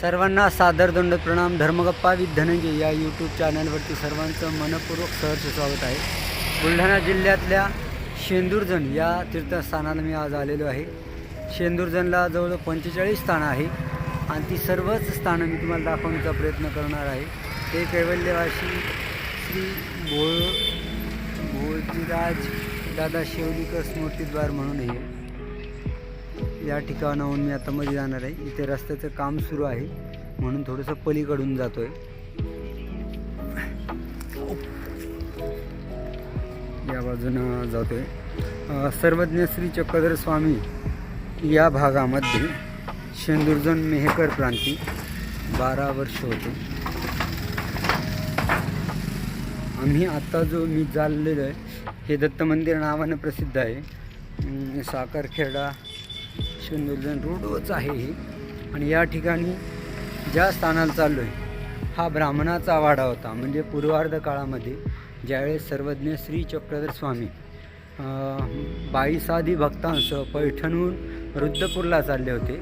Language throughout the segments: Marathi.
सर्वांना सादर दंड प्रणाम धर्मगप्पा विथ धनंजय या यूट्यूब चॅनलवरती सर्वांचं मनपूर्वक सहर्ष स्वागत आहे. बुलढाणा जिल्ह्यातल्या शेंदूरजण या तीर्थस्थानाला मी आज आलेलो आहे. शेंदूरजणला जवळ पंचेचाळीस स्थानं आहे आणि ती सर्वच स्थानं मी तुम्हाला दाखवण्याचा प्रयत्न करणार आहे. ते कैवल्यवासी श्री भोळ भोजीराज दादा शेवलीकर स्मृतीद्वार म्हणून हे या ठिकाणाहून मी आता मध्ये जाणार आहे. इथे रस्त्याचं काम सुरू आहे. म्हणून थोडंसं पलीकडून जातोय. या बाजूनं जातोय. आहे सर्वज्ञ श्री चक्रधर स्वामी या भागामध्ये शेंदुर्जन मेहकर प्रांती बारा वर्ष होते. आम्ही आता जो मी चाललेलो आहे हे दत्त मंदिर नावानं प्रसिद्ध आहे. साखरखेडा शेंदुर्जन रोडच आहे हे. आणि या ठिकाणी ज्या स्थानाला चाललो आहे हा ब्राह्मणाचा वाडा होता. म्हणजे पूर्वार्ध काळामध्ये ज्यावेळेस सर्वज्ञ श्री चक्रधर स्वामी बाईसादी भक्तांसह पैठणहून रुद्रपूरला चालले होते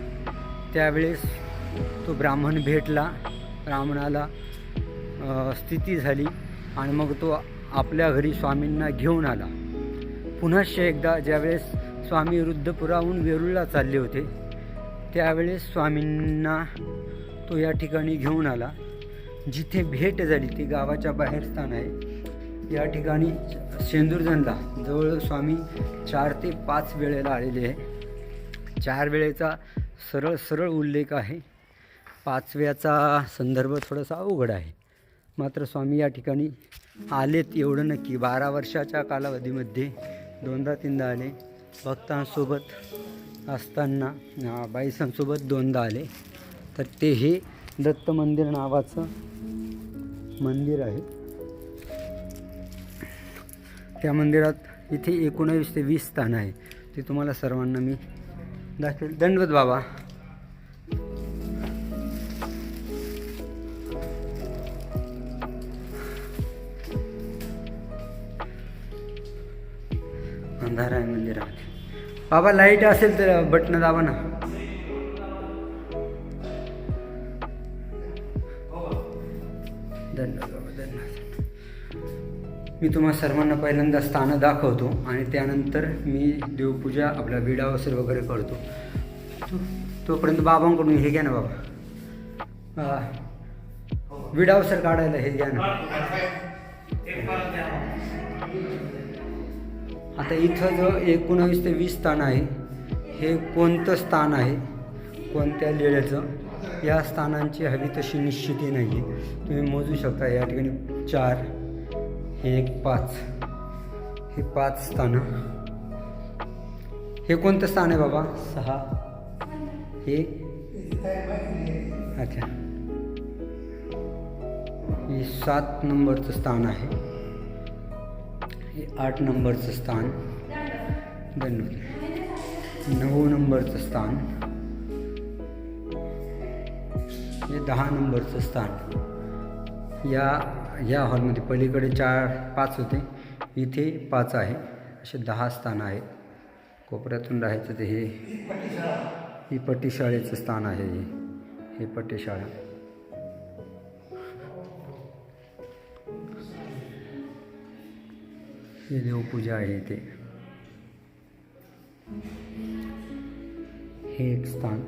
त्यावेळेस तो ब्राह्मण भेटला. ब्राह्मणाला स्थिती झाली आणि मग तो आपल्या घरी स्वामींना घेऊन आला. पुनश्च एकदा ज्यावेळेस स्वामी वृद्धपुराहून वेरूळला चालले होते. त्यावेळेस स्वामींना तो या ठिकाणी घेऊन आला. जिथे भेट झाली ती गावाच्या बाहेर स्थान आहे. या ठिकाणी शेंदूरजणला जवळ स्वामी चार ते पाच वेळेला आलेले आहे. चार वेळेचा सरळ सरळ उल्लेख आहे. पाचव्याचा संदर्भ थोडासा अवघड आहे. मात्र स्वामी या ठिकाणी आलेत एवढं नक्की. बारा वर्षाच्या कालावधीमध्ये दोनदा तीनदा आले. भक्तांसोबत असताना बाईसांसोबत दोनदा आले. तर ते हे दत्त मंदिर नावाचं मंदिर आहे. त्या मंदिरात इथे एकोणावीस ते वीस स्थान आहे. ते तुम्हाला सर्वांना मी दाखवेल. दंडवत बाबा. अंधार आहे मंदिरात बाबा लाइट असेल तर बटन दाबा ना। धन्यवाद बाबा धन्यवाद। मी तुम्हाला सर्वांना पहिल्यांदा स्थानं दाखवतो आणि त्यानंतर मी देवपूजा आपला विडावसर वगैरे करतो. तो- तोपर्यंत बाबांकडून हे घ्या ना बाबा. विडावसर काढायला हे घ्या ना. आता इथं जो एकोणावीस ते वीस स्थान आहे हे कोणतं स्थान आहे? कोणत्या लेड्याचं या स्थानांची हवी तशी निश्चिती नाही आहे तुम्ही मोजू शकता या ठिकाणी चार हे एक पाच. हे पाच स्थानं. हे कोणतं स्थान आहे बाबा? सहा. हे? अच्छा. हे सात नंबरचं स्थान आहे. हे आठ नंबरचं स्थान. धन्यवाद. नऊ नंबरचं स्थान. हे दहा नंबरचं स्थान. या या हॉलमध्ये पलीकडे चार पाच होते. इथे पाच आहे. असे दहा स्थान आहेत. कोपऱ्यातून राहायचं ते हे. ही पट्टीशाळेचं स्थान आहे. हे हे पट्टीशाळा. हे देवपूजा आहे इथे हे एक स्थान.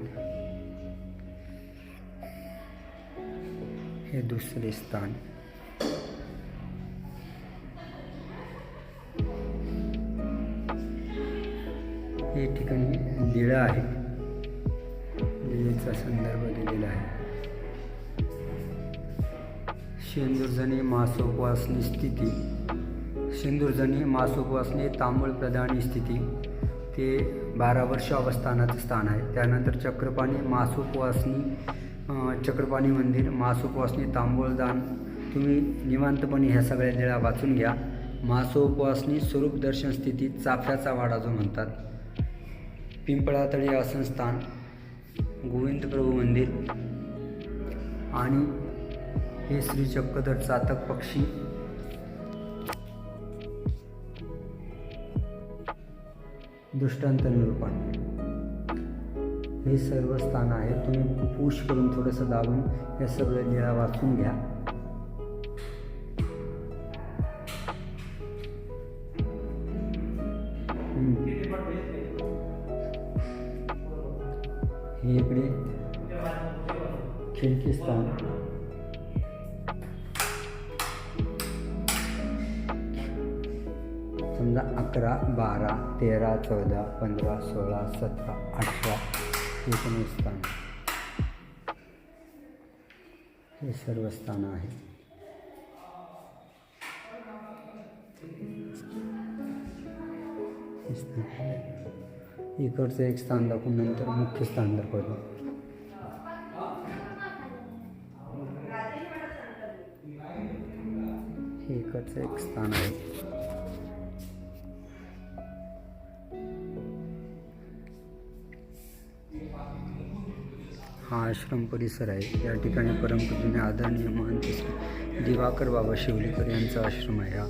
हे दुसरे स्थान. हे ठिकाणी दिळा आहे. दिळेचा संदर्भ दिलेला आहे. शेंदुर्जने मासोपासनी स्थिती. सिंदूरजनी मासोपवासनी तांबूळ प्रदानी स्थिती. ते बारा वर्ष अवस्थानाचं स्थान आहे. त्यानंतर चक्रपाणी मासोपवासनी चक्रपाणी मंदिर मासोपवासनी तांबूळदान तुम्ही निवांतपणे ह्या सगळ्या वेळा वाचून घ्या. मासोपवासनी स्वरूप दर्शन स्थितीत चाफ्याचा वाडा जो म्हणतात. पिंपळातळी आसनस्थान गोविंद प्रभू मंदिर आणि हे श्री चक्रधर चातक पक्षी दृष्टांत निरूपण. हे सर्व स्थान आहे. तुम्ही पुश करून थोडंसं दाबून या सगळ्या लीळा वाचून घ्या. हे इकडे खिडकी स्थान. समजा अकरा बारा तेरा चौदा पंधरा सोळा सतरा अठरा एकोणीस स्थान. हे सर्व स्थान आहे. इकडचं एक स्थान दाखवून नंतर मुख्य स्थान दाखवतो. हे इकडचं एक स्थान आहे. आश्रम परिसर आहे. या ठिकाणी परमपूजने आदरणीय महंत दिवाकर बाबा शिवलीकर यांचा आश्रम आहे हा.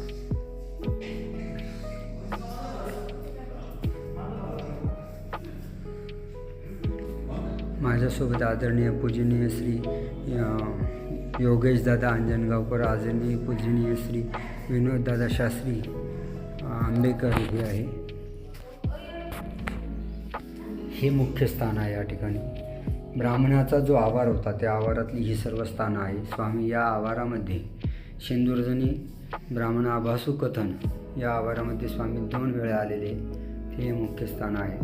माझ्यासोबत आदरणीय पूजनीय श्री योगेश दादा अंजनगावकर आदरणीय पूजनीय श्री विनोद दादा शास्त्री आंबेकर हे आहे. हे मुख्य स्थान आहे या ठिकाणी. ब्राह्मणाचा जो आवार होता त्या आवारातली ही सर्व स्थानं आहे स्वामी या आवारामध्ये शेंदुर्जनी ब्राह्मण आभासू कथन या आवारामध्ये स्वामी दोन वेळा आलेले हे मुख्य स्थान आहे.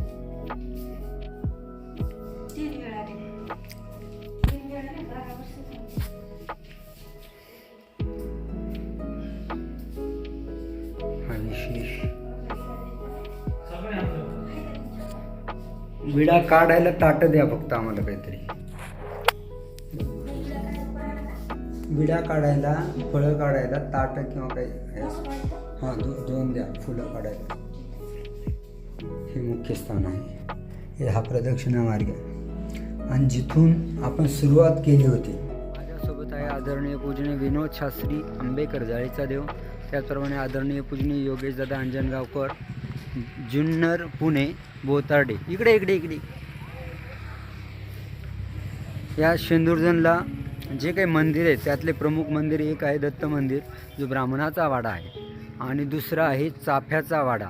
हा विशेष विडा काढायला ताट द्या फक्त आम्हाला काहीतरी. विडा काढायला फळं काढायला ताट किंवा काही हा दो दोन द्या फुलं काढायला. हे मुख्य स्थान आहे. हे हा प्रदक्षिणा मार्ग आणि जिथून आपण सुरुवात केली होती. माझ्यासोबत आहे आदरणीय पूजनीय विनोद शास्त्री आंबेकर जाळीचा देव. त्याचप्रमाणे आदरणीय पूजनीय योगेश दादा अंजनगावकर जुन्नर पुणे बोतार्डे इकडे इकडे इकडे. या शेंदुर्जनला जे काही मंदिर आहे त्यातले प्रमुख मंदिर एक आहे दत्त मंदिर जो ब्राह्मणाचा वाडा आहे. आणि दुसरा आहे चाफ्याचा वाडा.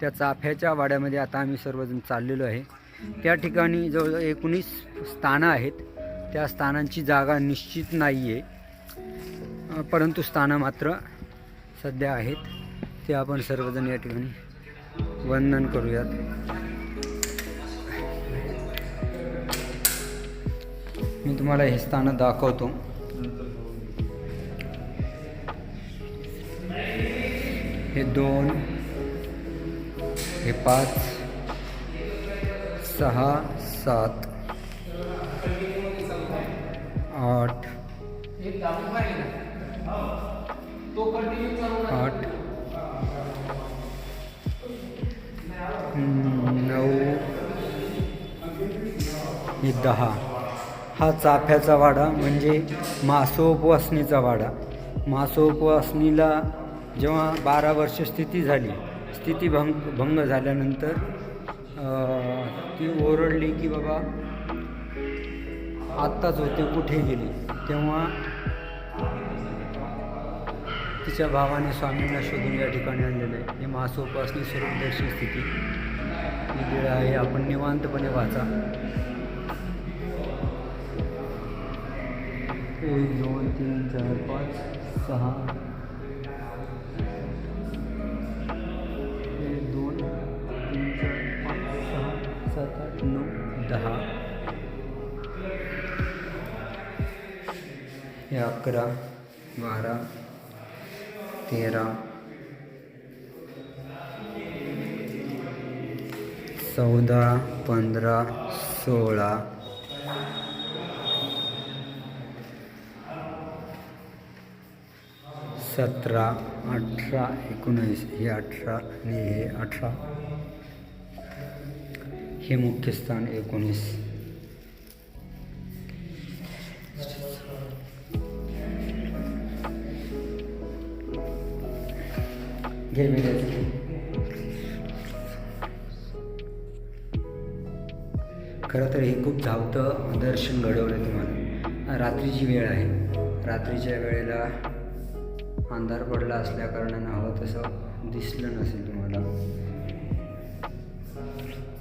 त्या चाफ्याच्या वाड्यामध्ये आता आम्ही सर्वजण चाललेलो आहे. त्या ठिकाणी जवळजवळ एकोणीस स्थानं आहेत. त्या स्थानांची जागा निश्चित नाही आहे परंतु स्थानं मात्र सध्या आहेत. ते आपण सर्वजण या ठिकाणी वंदन करूयात मी तुम्हाला हे स्थानं दाखवतो. हे दोन, हे पाच, सहा, सात, आठ आठ नऊ. हे दहा. हा चाफ्याचा वाडा म्हणजे मासोपवासनीचा वाडा. मासोपवासनीला जेव्हा बारा वर्ष स्थिती झाली स्थिती भंग भंग झाल्यानंतर ती ओरडली की बाबा आत्ताच होते कुठे गेली? तेव्हा तिच्या भावाने स्वामींना शोधून या ठिकाणी आणलेलं आहे. हे मासोपासनी स्वरूपदर्शी स्थिती. ही वेळ आहे आपण निवांतपणे वाचा. एक दोन तीन चार पाच सहा. एक दोन तीन चार पाच सहा सात आठ नऊ दहा. हे अकरा बारा तेरा। चौदा पंद्रह सोलह। सत्रह अठरा एकोणीस हे अठरा अठरा। हे मुख्य स्थान एकोणीस। घे विड्याचं. खरं तर हे खूप धावतं दर्शन घडवलं तुम्हाला. रात्रीची वेळ आहे. रात्रीच्या वेळेला अंधार पडला असल्या कारणानं हवं तसं दिसलं नसेल तुम्हाला.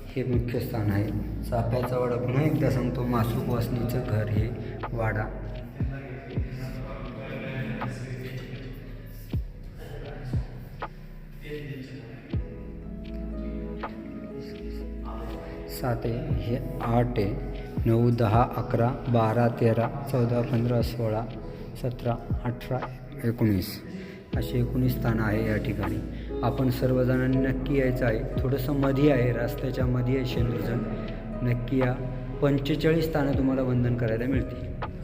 हे मुख्य स्थान आहे. चाफ्याचा वाडा पुन्हा एकदा सांगतो मासूक वासनीचं घर हे वाडा. सात आहे हे आठ आहे. नऊ दहा अकरा बारा तेरा चौदा पंधरा सोळा सतरा अठरा एकोणीस. अशी एकोणीस स्थानं आहे या ठिकाणी. आपण सर्वजणांनी नक्की यायचं आहे. थोडंसं मध्ये आहे रस्त्याच्या मध्ये आहे शेंदूरजण नक्की या पंचेचाळीस स्थानं तुम्हाला वंदन करायला मिळतील.